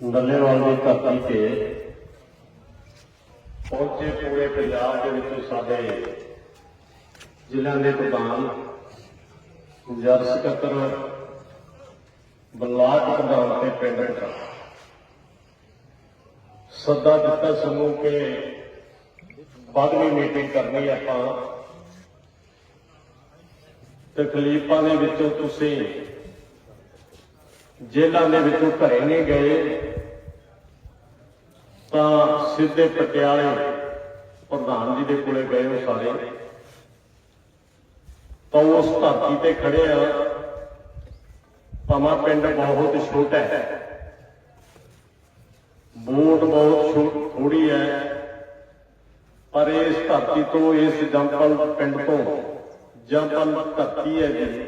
ਡੱਲੇਵਾਲ ਦੀ ਧਰਤੀ ਤੇ ਪਹੁੰਚੇ ਪੂਰੇ ਪੰਜਾਬ ਦੇ ਵਿੱਚੋਂ ਸਾਡੇ ਜ਼ਿਲ੍ਹਿਆਂ ਦੇ ਪ੍ਰਧਾਨ ਜਰ ਸਕੱਤਰ ਬਲਾਕ ਪ੍ਰਧਾਨ ਤੇ ਪਿੰਡ ਪ੍ਰਧਾਨ ਸੱਦਾ ਦਿੱਤਾ ਸਾਨੂੰ ਕਿ ਬਾਅਦਵੀਂ ਮੀਟਿੰਗ ਕਰਨੀ ਆਪਾਂ। ਤਕਲੀਫਾਂ ਦੇ ਵਿੱਚੋਂ ਤੁਸੀਂ ਜੇਲ੍ਹਾਂ ਦੇ ਵਿੱਚੋਂ ਘਰੇ ਨਹੀਂ ਗਏ, ਤਾਂ ਸਿੱਧੇ ਪਟਿਆਲੇ ਪ੍ਰਧਾਨ ਜੀ ਦੇ ਕੋਲੇ ਗਏ ਉਹ ਸਾਰੇ। ਤਾਂ ਉਸ ਧਰਤੀ ਤੇ ਖੜੇ ਆ। ਭਾਵੇਂ ਪਿੰਡ ਬਹੁਤ ਛੋਟਾ ਹੈ ਵੋਟ ਬਹੁਤ ਥੋੜੀ ਹੈ, ਪਰ ਇਸ ਧਰਤੀ ਤੋਂ, ਇਸ ਜੰਪਲ ਪਿੰਡ ਤੋਂ ਜੰਪਲ ਧਰਤੀ ਹੈ ਜੀ।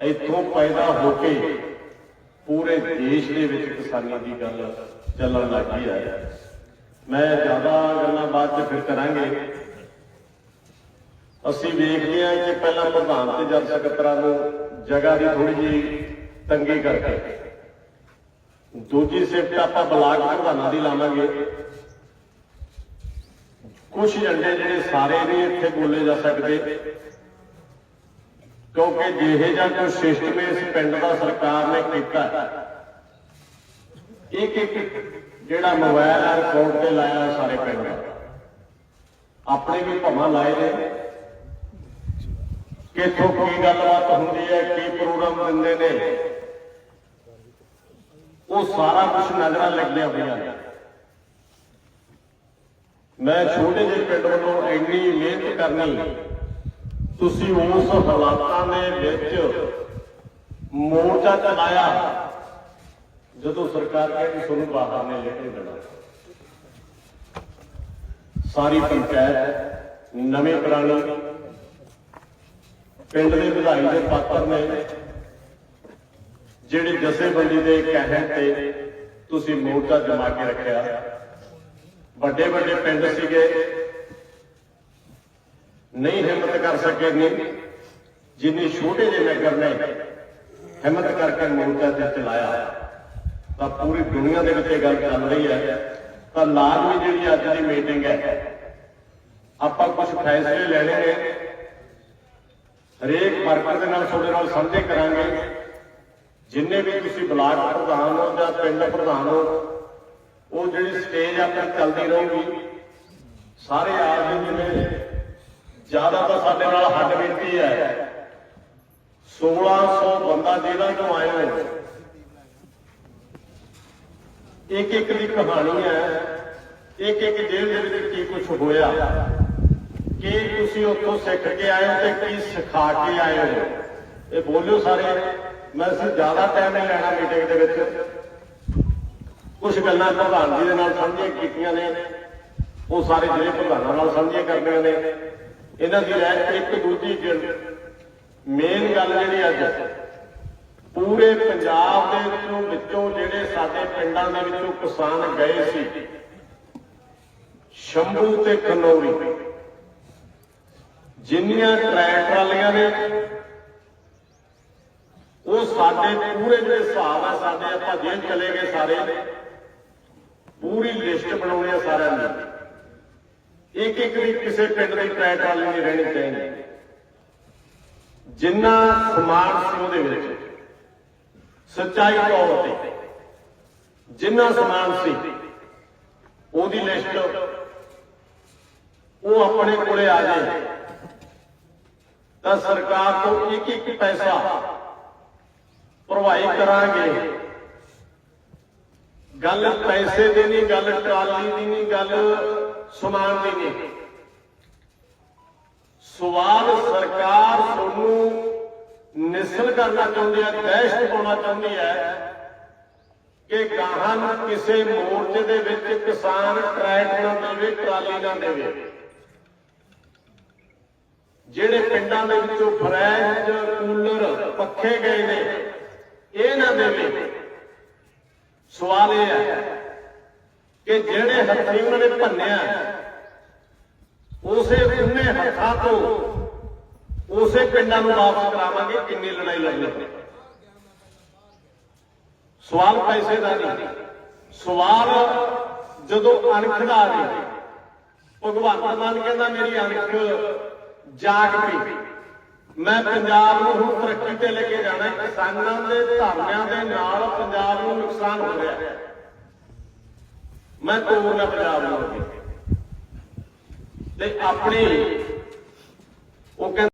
ਇੱਥੋਂ ਪੈਦਾ ਹੋ ਕੇ ਪੂਰੇ ਦੇਸ਼ ਦੇ ਵਿੱਚ ਕਿਸਾਨੀ ਦੀ ਗੱਲ ਚੱਲਣ ਲੱਗੀ ਹੈ। ਮੈਂ ਜ਼ਿਆਦਾ ਗੱਲਾਂ ਬਾਅਦ ਚ ਫਿਰ ਕਰਾਂਗੇ। ਅਸੀਂ ਵੇਖਦੇ ਹਾਂ ਕਿ ਪਹਿਲਾਂ ਪ੍ਰਧਾਨ ਤੇ ਜਨ ਸਕੱਤਰਾਂ ਨੂੰ ਜਗ੍ਹਾ ਦੀ ਥੋੜੀ ਜਿਹੀ ਤੰਗੀ ਕਰਕੇ। ਦੂਜੀ ਸਿਫਤ ਆਪਾਂ ਬਲਾਕ ਪ੍ਰਧਾਨਾਂ ਦੀ ਲਾਵਾਂਗੇ। ਕੁਝ ਝੰਡੇ ਜਿਹੜੇ ਸਾਰੇ ਨਹੀਂ ਇੱਥੇ ਬੋਲੇ ਜਾ ਸਕਦੇ। ਕਿਉਂਕਿ ਜਿਹੇ ਜਾਂ ਕੋਈ ਸਿਸਟਮ ਇਸ ਪਿੰਡ ਦਾ ਸਰਕਾਰ ਨੇ ਕੀਤਾ ਇੱਕ ਇੱਕ ਜਿਹੜਾ ਮੋਬਾਈਲ ਆ ਰਿਕਾਰਡ ਤੇ ਲਾਇਆ ਸਾਰੇ ਪਿੰਡ ਦਾ ਆਪਣੇ ਵੀ ਭਮਾ ਲਾਏ ਨੇ। ਕਿੱਥੋਂ ਕੀ ਗੱਲਬਾਤ ਹੁੰਦੀ ਹੈ, ਕੀ ਪ੍ਰੋਗਰਾਮ ਦਿੰਦੇ ਨੇ, ਉਹ ਸਾਰਾ ਕੁਝ ਨਜ਼ਰਾਂ ਲੱਗਿਆ ਹੋਈਆਂ ਨੇ। ਮੈਂ ਛੋਟੇ ਜਿਹੇ ਪਿੰਡ ਵੱਲੋਂ ਇੰਨੀ ਮਿਹਨਤ ਕਰਨ ਲਈ ਤੁਸੀਂ ਉਸ ਹਾਲਾਤਾਂ ਦੇ ਵਿੱਚ ਮੋਰਚਾ ਚਲਾਇਆ। ਜਦੋਂ ਸਰਕਾਰ ਕਹਿੰਦੀ ਤੁਹਾਨੂੰ ਬਾਹਰ ਨੇ ਨਿਕਲ ਦੇਣਾ ਸਾਰੀ ਪੰਚਾਇਤ ਨਵੇਂ ਪੁਰਾਣੇ ਪਿੰਡ ਦੇ ਵਿਧਾਈ ਦੇ ਪਾਤਰ ਨੇ, ਜਿਹੜੇ ਜਥੇਬੰਦੀ ਦੇ ਕਹਿਣ ਤੇ ਤੁਸੀਂ ਮੋਰਚਾ ਜਮਾ ਕੇ ਰੱਖਿਆ। ਵੱਡੇ ਵੱਡੇ ਪਿੰਡ ਸੀਗੇ। ਨਹੀਂ ਹਿੰਮਤ ਕਰ ਸਕੇ ਨੇ। ਜਿੰਨੇ ਛੋਟੇ ਜਿਹੇ ਨਗਰ ਨੇ, ਹਿੰਮਤ ਕਰਕੇ ਮੋਰਚਾ ਤੇ ਚਲਾਇਆ। ਤਾਂ ਪੂਰੀ ਦੁਨੀਆ ਦੇ ਵਿੱਚ ਇਹ ਗੱਲ ਚੱਲ ਰਹੀ ਹੈ। ਤਾਂ ਲਾਜ਼ਮੀ ਜਿਹੜੀ ਅੱਜ ਦੀ ਮੀਟਿੰਗ ਹੈ, ਆਪਾਂ ਕੁਝ ਫੈਸਲੇ ਲੈਣੇ ਨੇ। ਹਰੇਕ ਵਰਕਰ ਦੇ ਨਾਲ ਤੁਹਾਡੇ ਨਾਲ ਸਾਂਝੇ ਕਰਾਂਗੇ। ਜਿੰਨੇ ਵੀ ਤੁਸੀਂ ਬਲਾਕ ਪ੍ਰਧਾਨ ਹੋ ਜਾਂ ਪਿੰਡ ਪ੍ਰਧਾਨ ਹੋ, ਉਹ ਜਿਹੜੀ ਸਟੇਜ ਆਪਣੀ ਚੱਲਦੀ ਰਹੂਗੀ। ਸਾਰੇ ਆਦਮੀ ਜਿਵੇਂ ਜ਼ਿਆਦਾ ਤਾਂ ਸਾਡੇ ਨਾਲ ਹੱਡ ਬੀਤੀ ਹੈ। 1600 ਬੰਦਾ ਜਿਹੜਾ ਤੋਂ ਆਇਆ ਇੱਕ ਇੱਕ ਦੀ ਕਹਾਣੀ ਹੈ ਇੱਕ ਇੱਕ ਜੇਲ੍ਹ ਦੇ ਵਿੱਚ ਕੀ ਕੁਝ ਹੋਇਆ, ਕੀ ਤੁਸੀਂ ਉੱਥੋਂ ਸਿੱਖ ਕੇ ਆਏ ਹੋ ਤੇ ਕੀ ਸਿਖਾ ਕੇ ਆਏ ਹੋ? ਇਹ ਬੋਲਿਓ ਸਾਰੇ, ਮੈਂ ਅਸੀਂ ਜ਼ਿਆਦਾ ਟਾਈਮ ਨਹੀਂ ਲੈਣਾ ਮੀਟਿੰਗ ਦੇ ਵਿੱਚ। ਕੁਝ ਗੱਲਾਂ ਪ੍ਰਧਾਨ ਜੀ ਦੇ ਨਾਲ ਸਾਂਝੀਆਂ ਕੀਤੀਆਂ ਨੇ, ਉਹ ਸਾਰੇ ਜ਼ਿਲ੍ਹੇ ਪ੍ਰਧਾਨਾਂ ਨਾਲ ਸਾਂਝੀਆਂ ਕਰਨੀਆਂ ਨੇ। ਇਹਨਾਂ ਦੀ ਰਹਿ ਇੱਕ ਦੂਜੀ ਮੇਨ ਗੱਲ ਜਿਹੜੀ ਅੱਜ, ਪੂਰੇ ਪੰਜਾਬ ਦੇ ਵਿੱਚੋਂ ਵਿੱਚੋਂ ਜਿਹੜੇ ਸਾਡੇ ਪਿੰਡਾਂ ਦੇ ਵਿੱਚੋਂ ਕਿਸਾਨ ਗਏ ਸੀ, ਸ਼ੰਭੂ ਤੇ ਖਨੌਰੀ। ਜਿੰਨੀਆਂ ਟਰੈਕ ਟਰਾਲੀਆਂ ਨੇ, ਉਹ ਸਾਡੇ ਪੂਰੇ ਜਿਹੜੇ ਹਿਸਾਬ ਆ, ਸਾਡੇ ਆਪਾਂ ਜੇਲ੍ਹ ਚਲੇ ਗਏ ਸਾਰੇ। ਪੂਰੀ ਲਿਸਟ ਬਣਾਉਣੀ ਆ ਸਾਰਿਆਂ ਦੀ ਇੱਕ ਇੱਕ ਵੀ ਕਿਸੇ ਪਿੰਡ ਦੀ ਟਰੈਕ ਟਰਾਲੀ ਨਹੀਂ ਰਹਿਣੀ ਚਾਹੀਦੀ। ਜਿੰਨਾ ਸਮਾਨ ਸੀ ਉਹਦੇ ਵਿੱਚ, ਸੱਚਾਈ ਤੌਰ ਤੇ, ਜਿੰਨਾ ਸਮਾਨ ਸੀ, ਉਹਦੀ ਲਿਸਟ ਉਹ ਆਪਣੇ ਕੋਲੇ ਆ ਜਾਏ ਤਾਂ ਸਰਕਾਰ ਤੋਂ ਇੱਕ ਇੱਕ ਪੈਸਾ ਭਰਵਾਈ ਕਰਾਂਗੇ। ਗੱਲ ਪੈਸੇ ਦੀ ਨਹੀਂ, ਗੱਲ ਟਰਾਲੀ ਦੀ ਨਹੀਂ, ਗੱਲ ਸਮਾਨ ਦੀ ਨਹੀਂ। ਸਵਾਲ ਸਰਕਾਰ ਤੁਹਾਨੂੰ ਨਿਸਲ ਕਰਨਾ ਚਾਹੁੰਦੀ ਹੈ ਦਹਿਸ਼ਤ ਪਾਉਣਾ ਚਾਹੁੰਦੀ ਹੈ ਕਿ ਗਾਹਾਂ ਨੂੰ ਕਿਸੇ ਮੋਰਚੇ ਦੇ ਵਿੱਚ ਕਿਸਾਨ ਟਰੈਕ ਨਾ ਦੇਵੇ, ਟਰਾਲੀ ਨਾ ਦੇਵੇ। ਜਿਹੜੇ ਪਿੰਡਾਂ ਦੇ ਵਿੱਚੋਂ ਫਰੈਂਚ ਕੂਲਰ ਪੱਖੇ ਗਏ ਨੇ, ਇਹ ਨਾ ਦੇਵੇ। ਸਵਾਲ ਇਹ ਹੈ ਕਿ ਜਿਹੜੇ ਹੱਥੀਂ ਉਹਨਾਂ ਨੇ ਭੰਨਿਆ, ਉਸੇ ਉਹਨੇ ਹੱਥਾਂ ਤੋਂ ਉਸੇ ਪਿੰਡਾਂ ਨੂੰ ਵਾਪਸ ਕਰਾਵਾਂਗੇ ਕਿੰਨੀ ਲੜਾਈ ਲੜਨੀ ਸਵਾਲ ਪੈਸੇ ਦਾ ਨਹੀਂ, ਸਵਾਲ ਜਦੋਂ ਅਣਖ ਦਾ ਆ ਭਗਵੰਤ ਮਾਨ ਕਹਿੰਦਾ, ਮੇਰੀ ਅਣਖ ਜਾਗ ਪਈ। ਮੈਂ ਪੰਜਾਬ ਨੂੰ ਹੁਣ ਤਰੱਕੀ ਤੇ ਲੈ ਕੇ ਜਾਣਾ ਕਿਸਾਨਾਂ ਦੇ ਧਰਨਿਆਂ ਦੇ ਨਾਲ ਪੰਜਾਬ ਨੂੰ ਨੁਕਸਾਨ ਹੋ ਰਿਹਾ ਹੈ। ਮੈਂ ਤੋੜਨਾ ਪੰਜਾਬ ਨੂੰ ਅੱਗੇ। ਤੇ ਆਪਣੀ ਉਹ ਕਹਿੰਦੇ